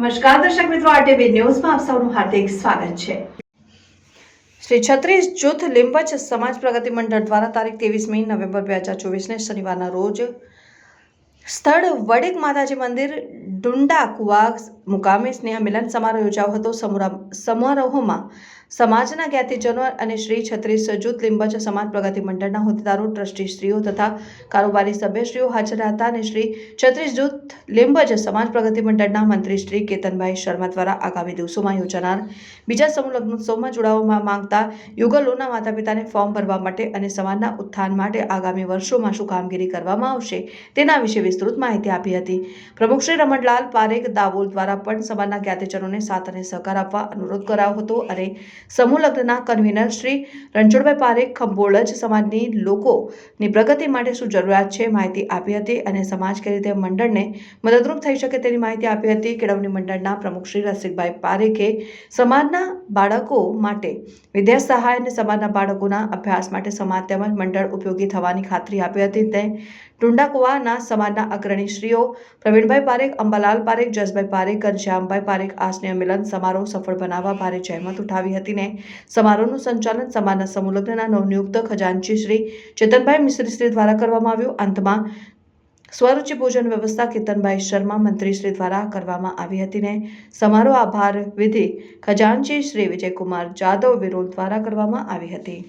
નમસ્કાર, દર્શક મિત્રો આરટીવી ન્યૂઝમાં આપ સૌનું હાર્દિક સ્વાગત છે. શ્રી છત્રીસ જૂથ લીંબચ સમાજ પ્રગતિ મંડળ દ્વારા તારીખ ત્રેવીસમી નવેમ્બર બે હજાર ચોવીસને શનિવારના રોજ સ્થળ વડેક માતાજી મંદિર ડુંડા કુવા મુકામે સ્નેહ મિલન સમારોહ યોજાયો હતો. સમુરા- સમારોહમાં સમાજના જ્ઞાતિજનો અને શ્રી છત્રીસ જૂથ લિંબજ સમાજ પ્રગતિ મંડળના હોદ્દેદારો ટ્રસ્ટીશ્રીઓ તથા કારોબારી સભ્યશ્રીઓ હાજર હતા અને શ્રી છત્રીસ જૂથ લિંબજ સમાજ પ્રગતિ મંડળના મંત્રી શ્રી કેતનભાઈ શર્મા દ્વારા આગામી દિવસોમાં યોજાનાર બીજા સમૂહ લગ્નોત્સવમાં જોડાવા માંગતા યુગલોના માતા પિતાને ફોર્મ ભરવા માટે અને સમાજના ઉત્થાન માટે આગામી વર્ષોમાં શું કામગીરી કરવામાં આવશે તેના વિશે વિસ્તૃત માહિતી આપી હતી. પ્રમુખ શ્રી રમણલાલ પારેખ દાવોલ દ્વારા પણ સમાજના જ્ઞાતિજનોને સાથ અને સહકાર આપવા અનુરોધ કરાયો હતો અને સમૂહ લગ્નના કન્વીનર શ્રી રણછોડભાઈ પારેખ ખંભોળજ સમાજની લોકોની પ્રગતિ માટે શું જરૂરિયાત છે માહિતી આપી હતી અને સમાજ કઈ રીતે મંડળને મદદરૂપ થઈ શકે તેની માહિતી આપી હતી. કેળવણી મંડળના પ્રમુખ શ્રી રસિકભાઈ પારેખે સમાજના બાળકો માટે વિદ્યા સહાય અને સમાજના બાળકોના અભ્યાસ માટે સમાજ તેમજ મંડળ ઉપયોગી થવાની ખાતરી આપી હતી. તે ટુંડાકુવાના સમાજના અગ્રણીશ્રીઓ પ્રવીણભાઈ પારેખ, અંબાલાલ પારેખ, જસભાઈ પારેખ ઘનશ્યામભાઈ પારેખ આ મિલન સમારોહ સફળ બનાવવા ભારે જહેમત ઉઠાવી હતી ને સમારોહનું સંચાલન સમાજના સમુલગ્નના નવનિયુક્ત ખજાનચી શ્રી ચેતનભાઈ મિશ્રી શ્રી દ્વારા કરવામાં આવ્યું. અંતમાં સ્વરૂચિ ભોજન વ્યવસ્થા કેતનભાઈ શર્મા મંત્રીશ્રી દ્વારા કરવામાં આવી હતી ને સમારોહ આભાર વિધિ ખજાનચી શ્રી વિજયકુમાર જાદવ વિરોલ દ્વારા કરવામાં આવી હતી.